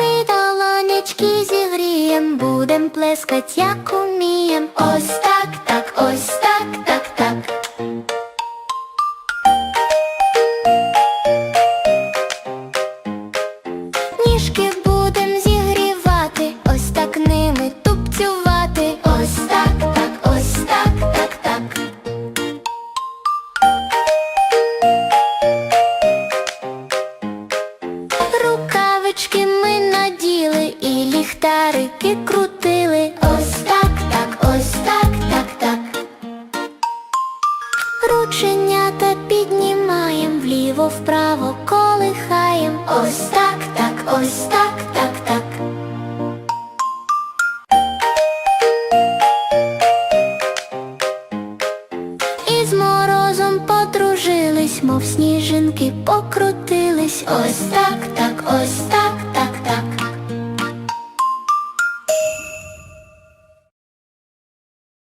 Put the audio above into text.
Ми долонечки зігрієм, будем плескать, як умієм. Ось так, так, ось так, так, так. Ніжки будем Рукавички ми наділи і ліхтарики крутили. Ось так, так, ось так, так, так. Рученята піднімаєм, вліво вправо колихаєм. Ось так, так, ось так, так, так. І з морозом подружились, мов сніжинки покрутились. Ось так, так, ось так.